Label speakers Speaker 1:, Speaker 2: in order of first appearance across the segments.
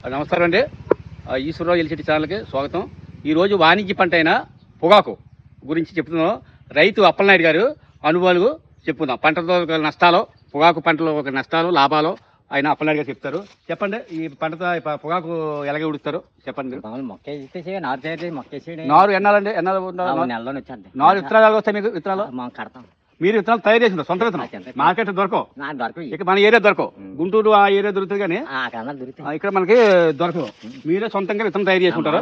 Speaker 1: నమస్కారం అండి. ఈశ్వరరావు ఎలిసిటీ ఛానల్కి స్వాగతం. ఈరోజు వాణిజ్య పంట అయిన పొగాకు గురించి చెప్తున్నాం రైతు అప్పలనాయుడు గారు అనుభవాలు చెప్పుకుందాం. పంటతో నష్టాలు పొగాకు పంటలో ఒక నష్టాలు లాభాలు ఆయన అప్పలనాయుడు గారు చెప్తారు. చెప్పండి ఈ పంటతో పొగాకు ఎలాగ ఉడుతారు చెప్పండి.
Speaker 2: నారు
Speaker 1: ఎన్నాలండి? ఎన్నాలు నారు విత్తనాలు వస్తాయి మీకు విత్తనాలు?
Speaker 2: మనం కడతాం.
Speaker 1: మీరు విత్తనాలు తయారు చేసింది సొంత విత్తనం? మార్కెట్ దొరకవు? ఇక. మన ఏరియా దొరకవు. గుంటూరు ఆ ఏరియా దొరుకుతుంది కానీ ఇక్కడ మనకి దొరకవు. మీరే సొంతంగా విత్తనం తయారు చేసుకుంటారు.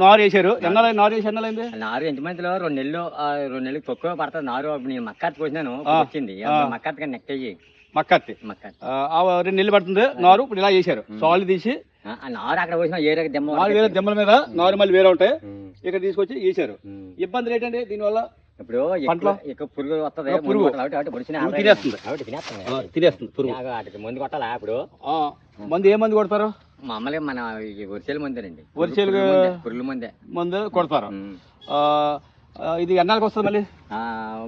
Speaker 1: నారు వేసారు. ఎన్నాళ్ళు నారు వేసి ఎన్నాలైంది
Speaker 2: నారు ఎంత మందిలో? రెండు నెలలు రెండు నెలలు తక్కువ పడుతుంది నారు. నేను మక్కత్ పోసినాను వచ్చింది.
Speaker 1: ఆ.
Speaker 2: మక్కత్ కానీ నెక్ట్ అయ్యి
Speaker 1: మక్కత్తి రెండు నెలలు పడుతుంది. నారు ఇప్పుడు ఇలా చేశారు సాళ్ళు తీసి
Speaker 2: నారు అక్కడ పోసిన ఏరే దెమ్మ
Speaker 1: వేరే దెమ్మల మీద నారు మళ్ళీ వేరే ఉంటాయి. ఇక్కడ తీసుకొచ్చి వేసారు. ఇబ్బందులు ఏంటండి దీనివల్ల
Speaker 2: ఇప్పుడు
Speaker 1: పంటలో?
Speaker 2: ఎక్కువ పురుగు వస్తుంది
Speaker 1: పురుగు. తినేస్తుంది.
Speaker 2: తినేస్తుంది
Speaker 1: పురుగు.
Speaker 2: వాటికి మందు కొట్టాలా ఇప్పుడు?
Speaker 1: మందు ఏ మందు కొడతారు?
Speaker 2: మామూలుగా మన వరిసేలు మందేనండి.
Speaker 1: వరిసేలు-
Speaker 2: పురుగుల మందే, మందే.
Speaker 1: కొడతారు. ఇది ఎన్నాళ్ళకి వస్తుంది మళ్ళీ?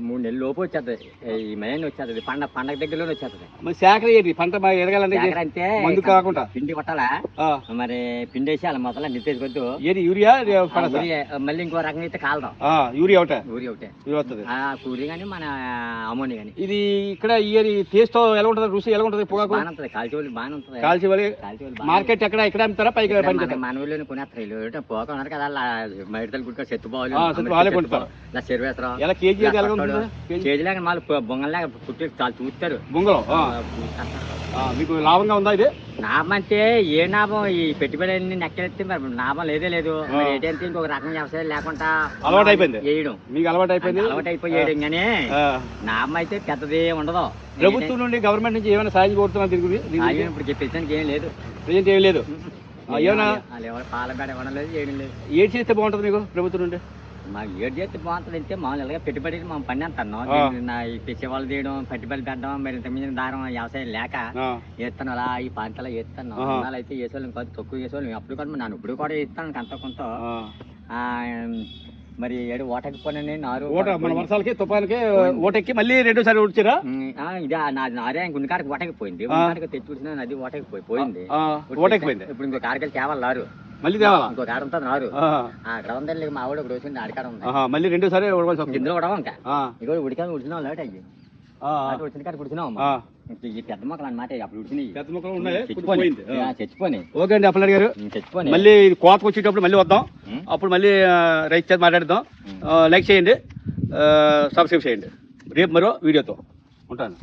Speaker 2: మూడు నెలలు లోపు వచ్చేది ఈ మైన వచ్చేది పండగ పండగ దగ్గరలోనే వచ్చేది
Speaker 1: మరి సేకర ఏంటి? పంట బాగా ఎదగాలంటే
Speaker 2: అంటే
Speaker 1: మందు కాకుండా?
Speaker 2: పిండి కొట్టాలా? మరి పిండి వేసి అలా మొదల నిప్పేసుకొద్దు
Speaker 1: ఏది యూరియా?
Speaker 2: మళ్ళీ ఇంకో రకంగా అయితే కాలదాం.
Speaker 1: యూరియా ఒకటే?
Speaker 2: ఊరి ఒకటే.
Speaker 1: యూరియా వస్తుంది.
Speaker 2: ఆ కూరి కానీ మన అమోని కానీ
Speaker 1: ఇది ఇక్కడ ఈ టేస్ట్ ఎలా ఉంటుంది? రుచి ఎలా ఉంటుంది? పొగాకు?
Speaker 2: బాగానే ఉంటుంది. కాల్చి వాళ్ళు బాగానే ఉంటుంది.
Speaker 1: కాల్చి వలి
Speaker 2: కాల్చి వాళ్ళు
Speaker 1: మార్కెట్ ఎక్కడ ఇక్కడ అమ్ముతారా? పైకి
Speaker 2: మన ఊళ్ళోనే కొనేస్తారు. పోక ఉన్నారు కదా మైడతలు గుడిక చెత్త బావులు
Speaker 1: ఆ, చెత్త బావులే కొంటారు.
Speaker 2: ఇలా చెరువేస్తారు.
Speaker 1: ఎలా కేజీ అది ఎలా ఉంటుంది?
Speaker 2: మళ్ళీ బొంగల్లాగా పుట్టి చాలా చూస్తారు.
Speaker 1: బొంగలో? మీకు లాభంగా ఉందా ఇది?
Speaker 2: లాభం అంటే ఏ లాభం ఈ పెట్టుబడి అన్ని నెక్కెత్తే మరి లాభం లేదే లేదు. ఏంటంటే ఇంకొక రకం వ్యవసాయం లేకుండా
Speaker 1: అలవాటు అయిపోయింది.
Speaker 2: వేయడం.
Speaker 1: మీకు అలవాటు అయిపోయింది?
Speaker 2: అలవాటు అయిపోయి కానీ లాభం అయితే పెద్దది ఉండదు.
Speaker 1: ప్రభుత్వం నుండి గవర్నమెంట్ నుంచి ఏమైనా సాయం కోరుతున్నా గురించి?
Speaker 2: ఇప్పుడు చెప్పేసానికి ఏం లేదు.
Speaker 1: ప్రజెంట్ ఏం లేదు.
Speaker 2: ఎవరు పాల బేడ ఇవ్వడం లేదు చేయడం లేదు.
Speaker 1: ఏం చేస్తే బాగుంటుంది మీకు ప్రభుత్వం నుండి?
Speaker 2: మాకు ఏడు చేస్తే బాగుంటుంది అంటే మామూలుగా పెట్టుబడి మనం పని అంటాను. నా ఈ పిచ్చేవాళ్ళు తీయడం పెట్టుబడి పెట్టడం మరి ఇంత మించిన దారం వ్యవసాయం లేక వేస్తాను అలా ఈ పంటలో. విత్తనాలు అయితే వేసేవాళ్ళం కాదు తక్కువ వేసేవాళ్ళం. అప్పుడు కూడా నన్ను ఇప్పుడు కూడా వేస్తాను అంత కొంత. మరి ఏడు ఓటకి పోనీ నారు
Speaker 1: మన వర్షాలకి తుఫాన్కి ఓటెక్కి మళ్ళీ రెండోసారి ఉడిచారా
Speaker 2: ఉమ్, ఆ, ఇది ఆ నా నారే గుండెకాడికి ఓటకి పోయింది. తెచ్చి చూసిన నది ఓటకి పోయి పోయింది.
Speaker 1: ఆ, ఓటెక్కిపోయింది
Speaker 2: ఇప్పుడు ఇంకో కాడికి తేవాలి నారు
Speaker 1: మళ్ళీ తేవాలా?
Speaker 2: ఇంకో కాడ ఉంటుంది నారు.
Speaker 1: ఆ,
Speaker 2: ఉందండి మా ఆవిడ ఇప్పుడు వచ్చింది ఆడికాడ ఉంది.
Speaker 1: మళ్ళీ రెండోసారి
Speaker 2: ఇందులో కూడా ఇంకా.
Speaker 1: ఆ,
Speaker 2: ఇగో ఉడికాను ఉడిచినాం లేట్ అయ్యి వచ్చిన
Speaker 1: ఆ.
Speaker 2: ఈ పెద్ద మొక్కలు అన్నమాట అప్పుడు ఉడిచినాయి
Speaker 1: పెద్ద మొక్కలు ఉన్నాయి?
Speaker 2: చచ్చిపోయి
Speaker 1: ఓకే అండి అప్పలనాయుడు గారు.
Speaker 2: చచ్చిపోయి
Speaker 1: మళ్ళీ కోతకు వచ్చేటప్పుడు మళ్ళీ వద్దాం? అప్పుడు మళ్ళీ రైతు చేత మాట్లాడదాం. లైక్ చేయండి. సబ్స్క్రైబ్ చేయండి. రేపు మరో వీడియోతో ఉంటాను.